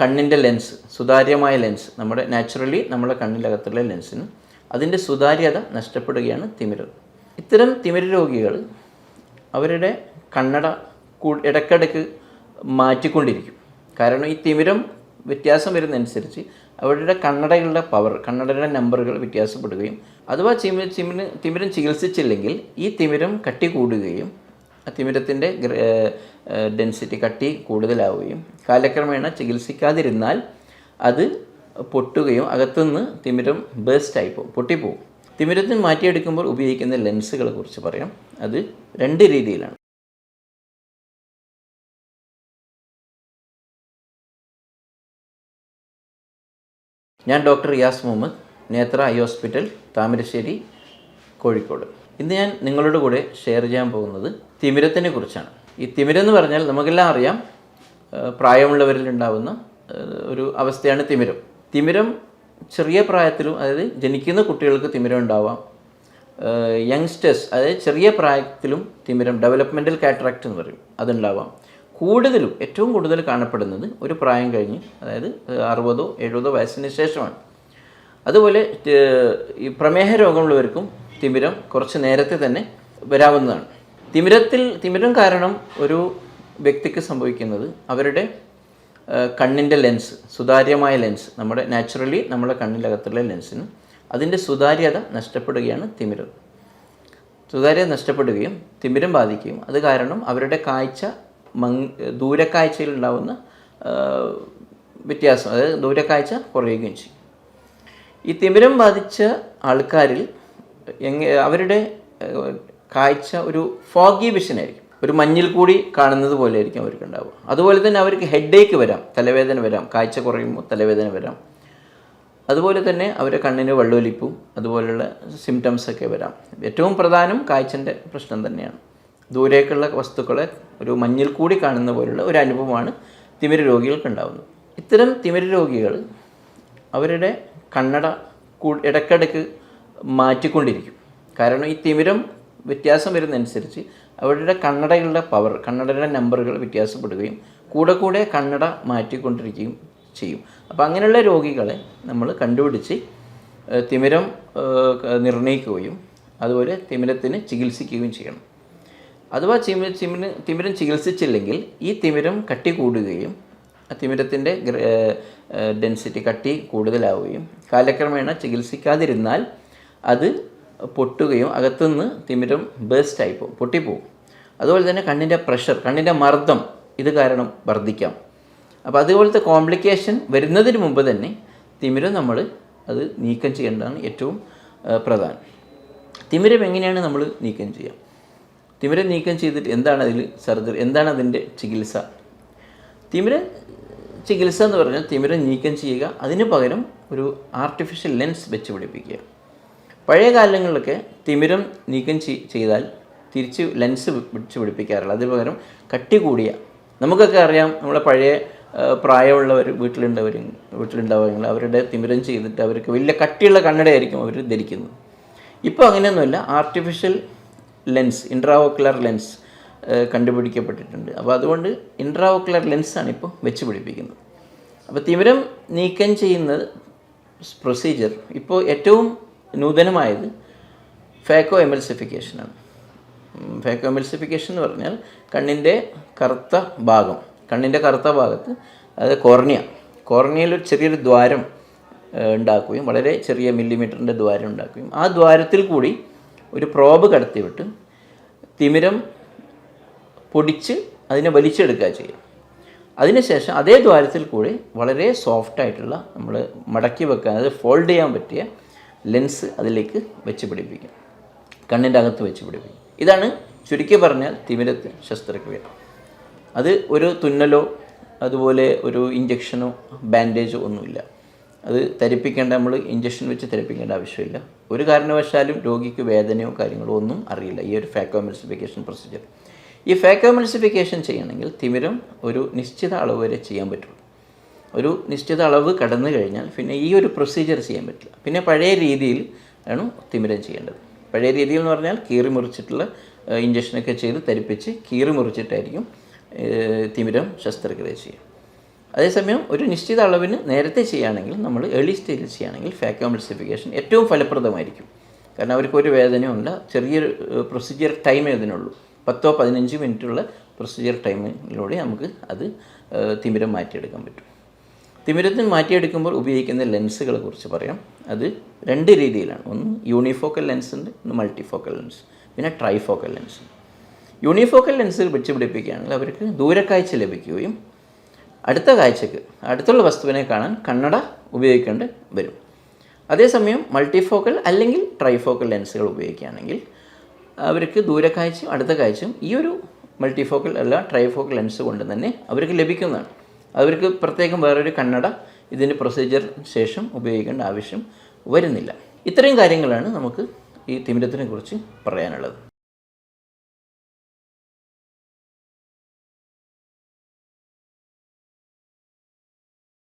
കണ്ണിന്റെ ലെൻസ് സുതാര്യമായ ലെൻസ് നമ്മുടെ നാച്ചുറലി നമ്മുടെ കണ്ണിനകത്തുള്ള ലെൻസിന് അതിന്റെ സുതാര്യത നഷ്ടപ്പെടുകയാണ് തിമിരർ ഇത്തരം തിമിര രോഗികൾ അവരുടെ കണ്ണട കൂ- ഇടയ്ക്കിടയ്ക്ക് മാറ്റിക്കൊണ്ടിരിക്കും. കാരണം ഈ തിമിരം വ്യത്യാസം വരുന്നതനുസരിച്ച് അവരുടെ കണ്ണടകളുടെ പവർ കണ്ണടയുടെ നമ്പറുകൾ വ്യത്യാസപ്പെടുകയും അഥവാ ചിമി ചിമിന് തിമിരം ചികിത്സിച്ചില്ലെങ്കിൽ ഈ തിമിരം കട്ടി കൂടുകയും തിമിരത്തിന്റെ ഡെൻസിറ്റി കട്ടി കൂടുതലാവുകയും കാലക്രമേണ ചികിത്സിക്കാതിരുന്നാൽ അത് പൊട്ടുകയും അകത്തുനിന്ന് തിമിരം ബേസ്റ്റ് പോകും പൊട്ടിപ്പോവും തിമിരത്തിന് മാറ്റിയെടുക്കുമ്പോൾ ഉപയോഗിക്കുന്ന ലെൻസുകളെ കുറിച്ച് പറയാം. അത് രണ്ട് രീതിയിലാണ്. ഞാൻ ഡോക്ടർ റിയാസ് മുഹമ്മദ് നേത്ര ഐ ഹോസ്പിറ്റൽ താമരശ്ശേരി കോഴിക്കോട്. ഇന്ന് ഞാൻ നിങ്ങളുടെ കൂടെ ഷെയർ ചെയ്യാൻ പോകുന്നത് തിമിരത്തിനെ കുറിച്ചാണ്. ഈ തിമിരം എന്ന് പറഞ്ഞാൽ നമുക്കെല്ലാം അറിയാം പ്രായമുള്ളവരിൽ ഉണ്ടാവുന്ന ഒരു അവസ്ഥയാണ് തിമിരം. തിമിരം ചെറിയ പ്രായത്തിലും അതായത് ജനിക്കുന്ന കുട്ടികൾക്ക് തിമിരം ഉണ്ടാവാം. യങ്സ്റ്റേഴ്സ് അതായത് ചെറിയ പ്രായത്തിലും തിമിരം ഡെവലപ്മെന്റൽ കാറ്ററാക്ട് എന്ന് പറയും അതുണ്ടാവാം. കൂടുതലും ഏറ്റവും കൂടുതൽ കാണപ്പെടുന്നത് ഒരു പ്രായം കഴിഞ്ഞ് അതായത് അറുപതോ എഴുപതോ വയസ്സിന് ശേഷമാണ്. അതുപോലെ ഈ പ്രമേഹ രോഗമുള്ളവർക്കും തിമിരം കുറച്ച് നേരത്തെ തന്നെ വരാവുന്നതാണ്. തിമിരത്തിൽ തിമിരം കാരണം ഒരു വ്യക്തിക്ക് സംഭവിക്കുന്നത് അവരുടെ കണ്ണിന്റെ ലെൻസ് സുതാര്യമായ ലെൻസ് നമ്മുടെ നാച്ചുറലി നമ്മുടെ കണ്ണിനകത്തുള്ള ലെൻസിന് അതിന്റെ സുതാര്യത നഷ്ടപ്പെടുകയാണ് തിമിരം. സുതാര്യത നഷ്ടപ്പെടുകയും തിമിരം ബാധിക്കുകയും അത് കാരണം അവരുടെ കാഴ്ച മങ് ദൂരക്കാഴ്ചയിലുണ്ടാവുന്ന വ്യത്യാസം അതായത് ദൂരക്കാഴ്ച കുറയുകയും ചെയ്യും. ഈ തിമിരം ബാധിച്ച ആൾക്കാരിൽ എങ്ങ അവരുടെ കാഴ്ച ഒരു ഫോഗി വിഷൻ ആയിരിക്കും. ഒരു മഞ്ഞിൽ കൂടി കാണുന്നത് പോലെ ആയിരിക്കും അവർക്ക് ഉണ്ടാവുക അതുപോലെ തന്നെ അവർക്ക് ഹെഡേക്ക് വരാം. തലവേദന വരാം. കാഴ്ച കുറയുമ്പോൾ തലവേദന വരാം. അതുപോലെ തന്നെ അവരുടെ കണ്ണിന് വെള്ളൊലിപ്പും അതുപോലെയുള്ള സിംറ്റംസ് ഒക്കെ വരാം. ഏറ്റവും പ്രധാനം കാഴ്ചന്റെ പ്രശ്നം തന്നെയാണ്. ദൂരേക്കുള്ള വസ്തുക്കളെ ഒരു മഞ്ഞിൽ കൂടി കാണുന്ന പോലുള്ള ഒരു അനുഭവമാണ് തിമിര രോഗികൾക്ക് ഉണ്ടാകുന്നത് ഇത്തരം തിമിര രോഗികൾ അവരുടെ കണ്ണട ഇടയ്ക്കിടയ്ക്ക് മാറ്റിക്കൊണ്ടിരിക്കും. കാരണം ഈ തിമിരം വ്യത്യാസം വരുന്നതനുസരിച്ച് അവരുടെ കണ്ണടകളുടെ പവർ കണ്ണടയുടെ നമ്പറുകൾ വ്യത്യാസപ്പെടുകയും കൂടെ കൂടെ കണ്ണട മാറ്റിക്കൊണ്ടിരിക്കുകയും ചെയ്യും. അപ്പോൾ അങ്ങനെയുള്ള രോഗികളെ നമ്മൾ കണ്ടുപിടിച്ച് തിമിരം നിർണയിക്കുകയും അതുപോലെ തിമിരത്തിന് ചികിത്സിക്കുകയും ചെയ്യണം. അഥവാ ചിമി ചിമിന് തിമിരം ചികിത്സിച്ചില്ലെങ്കിൽ ഈ തിമിരം കട്ടി കൂടുകയും തിമിരത്തിന്റെ ഡെൻസിറ്റി കട്ടി കൂടുതലാവുകയും കാലക്രമേണ ചികിത്സിക്കാതിരുന്നാൽ അത് പൊട്ടുകയും അകത്തുനിന്ന് തിമിരം ബേസ്റ്റായി പോകും പൊട്ടിപ്പോവും. അതുപോലെ തന്നെ കണ്ണിന്റെ പ്രഷർ കണ്ണിന്റെ മർദ്ദം ഇത് കാരണം വർദ്ധിക്കാം. അപ്പോൾ അതുപോലത്തെ കോംപ്ലിക്കേഷൻ വരുന്നതിന് മുമ്പ് തന്നെ തിമിരം നമ്മൾ അത് നീക്കം ചെയ്യേണ്ടതാണ് ഏറ്റവും പ്രധാനം. തിമിരം എങ്ങനെയാണ് നമ്മൾ നീക്കം ചെയ്യുക? തിമിരം നീക്കം ചെയ്തിട്ട് എന്താണ് അതിൽ സർജറി എന്താണ് അതിന്റെ ചികിത്സ? തിമിര ചികിത്സ എന്ന് പറഞ്ഞാൽ തിമിരം നീക്കം ചെയ്യുക അതിന് പകരം ഒരു ആർട്ടിഫിഷ്യൽ ലെൻസ് വെച്ച് പിടിപ്പിക്കുക. പഴയ കാലങ്ങളിലൊക്കെ തിമിരം നീക്കം ചെയ്- ചെയ്താൽ തിരിച്ച് ലെൻസ് പിടിച്ച് പിടിപ്പിക്കാറില്ല അതിന് പകരം കട്ടി കൂടിയ നമുക്കൊക്കെ അറിയാം നമ്മളെ പഴയ പ്രായമുള്ളവർ വീട്ടിലുണ്ടവർ വീട്ടിലുണ്ടാവുമെങ്കിൽ അവരുടെ തിമിരം ചെയ്തിട്ട് അവർക്ക് വലിയ കട്ടിയുള്ള കണ്ണടയായിരിക്കും അവർ ധരിക്കുന്നത്. ഇപ്പോൾ അങ്ങനെയൊന്നുമില്ല. ആർട്ടിഫിഷ്യൽ ലെൻസ് ഇൻട്രാവോക്കുലർ ലെൻസ് കണ്ടുപിടിക്കപ്പെട്ടിട്ടുണ്ട്. അപ്പോൾ അതുകൊണ്ട് ഇൻട്രാവോക്കുലർ ലെൻസാണ് ഇപ്പോൾ വെച്ച് പിടിപ്പിക്കുന്നത്. അപ്പോൾ തിമിരം നീക്കം ചെയ്യുന്ന പ്രൊസീജിയർ ഇപ്പോൾ ഏറ്റവും നൂതനമായത് ഫാക്കോ എമൽസിഫിക്കേഷനാണ്. ഫാക്കോ എമൽസിഫിക്കേഷൻ എന്ന് പറഞ്ഞാൽ കണ്ണിന്റെ കറുത്ത ഭാഗം കണ്ണിന്റെ കറുത്ത ഭാഗത്ത് അതായത് കോർണിയ കോർണിയയിൽ ഒരു ചെറിയൊരു ദ്വാരം ഉണ്ടാക്കുകയും വളരെ ചെറിയ മില്ലിമീറ്ററിന്റെ ദ്വാരം ഉണ്ടാക്കുകയും ആ ദ്വാരത്തിൽ കൂടി ഒരു പ്രോബ് കടത്തിവിട്ട് തിമിരം പൊടിച്ച് അതിനെ വലിച്ചെടുക്കുക ചെയ്യും. അതിനുശേഷം അതേ ദ്വാരത്തിൽ കൂടി വളരെ സോഫ്റ്റായിട്ടുള്ള നമ്മൾ മടക്കി വെക്കാൻ അതായത് ഫോൾഡ് ചെയ്യാൻ പറ്റിയ ലെൻസ് അതിലേക്ക് വെച്ച് പിടിപ്പിക്കും. കണ്ണിന്റെ അകത്ത് വെച്ച് പിടിപ്പിക്കും. ഇതാണ് ചുരുക്കി പറഞ്ഞാൽ തിമിരത്ത് ശസ്ത്രക്രിയ. അത് ഒരു തുന്നലോ അതുപോലെ ഒരു ഇഞ്ചക്ഷനോ ബാൻഡേജോ ഒന്നുമില്ല. അത് ധരിപ്പിക്കേണ്ട നമ്മൾ ഇഞ്ചക്ഷൻ വെച്ച് ധരിപ്പിക്കേണ്ട ആവശ്യമില്ല. ഒരു കാരണവശാലും രോഗിക്ക് വേദനയോ കാര്യങ്ങളോ ഒന്നും അറിയില്ല ഈ ഒരു ഫാക്കോമെൽസിഫിക്കേഷൻ പ്രൊസീജിയർ ഈ ഫാക്കോമെൽസിഫിക്കേഷൻ ചെയ്യണമെങ്കിൽ തിമിരം ഒരു നിശ്ചിത അളവ് വരെ ചെയ്യാൻ പറ്റുള്ളൂ. ഒരു നിശ്ചിത അളവ് കടന്നു കഴിഞ്ഞാൽ പിന്നെ ഈ ഒരു പ്രൊസീജിയർ ചെയ്യാൻ പറ്റില്ല. പിന്നെ പഴയ രീതിയിൽ ആണ് തിമിരം ചെയ്യേണ്ടത്. പഴയ രീതിയിൽ എന്ന് പറഞ്ഞാൽ കീറി മുറിച്ചിട്ടുള്ള ഇഞ്ചക്ഷനൊക്കെ ചെയ്ത് തരിപ്പിച്ച് കീറി മുറിച്ചിട്ടായിരിക്കും തിമിരം ശസ്ത്രക്രിയ ചെയ്യുക. അതേസമയം ഒരു നിശ്ചിത അളവിന് നേരത്തെ ചെയ്യുകയാണെങ്കിൽ നമ്മൾ ഏർലി സ്റ്റേജിൽ ചെയ്യുകയാണെങ്കിൽ ഫാക്കോംപ്ലിസിഫിക്കേഷൻ ഏറ്റവും ഫലപ്രദമായിരിക്കും. കാരണം അവർക്ക് ഒരു വേദനയുമില്ല ചെറിയൊരു പ്രൊസീജിയർ ടൈമേ ഇതിനുള്ളൂ. പത്തോ പതിനഞ്ച് മിനിറ്റുള്ള പ്രൊസീജിയർ ടൈമിലൂടെ നമുക്ക് അത് തിമിരം മാറ്റിയെടുക്കാൻ പറ്റും. തിമിരത്തിന് മാറ്റിയെടുക്കുമ്പോൾ ഉപയോഗിക്കുന്ന ലെൻസുകളെ കുറിച്ച് പറയാം. അത് രണ്ട് രീതിയിലാണ്. ഒന്ന് യൂണിഫോക്കൽ ലെൻസ് ഉണ്ട് ഒന്ന് മൾട്ടിഫോക്കൽ ലെൻസ് പിന്നെ ട്രൈഫോക്കൽ ലെൻസ് യൂണിഫോക്കൽ ലെൻസ് വെച്ച് പിടിപ്പിക്കുകയാണെങ്കിൽ അവർക്ക് ദൂരക്കാഴ്ച ലഭിക്കുകയും അടുത്ത കാഴ്ചക്ക് അടുത്തുള്ള വസ്തുവിനെ കാണാൻ കണ്ണട ഉപയോഗിക്കേണ്ടി വരും. അതേസമയം മൾട്ടിഫോക്കൽ അല്ലെങ്കിൽ ട്രൈഫോക്കൽ ലെൻസുകൾ ഉപയോഗിക്കുകയാണെങ്കിൽ അവർക്ക് ദൂരക്കാഴ്ചയും അടുത്ത കാഴ്ചയും ഈ ഒരു മൾട്ടിഫോക്കൽ അല്ല ട്രൈഫോക്കൽ ലെൻസ് കൊണ്ട് തന്നെ അവർക്ക് ലഭിക്കുന്നതാണ്. അവർക്ക് പ്രത്യേകം വേറൊരു കണ്ണട ഇതിന്റെ പ്രൊസീജിയർ ശേഷം ഉപയോഗിക്കേണ്ട ആവശ്യം വരുന്നില്ല. ഇത്രയും കാര്യങ്ങളാണ് നമുക്ക് ഈ തിമിരത്തിനെ കുറിച്ച് പറയാനുള്ളത്.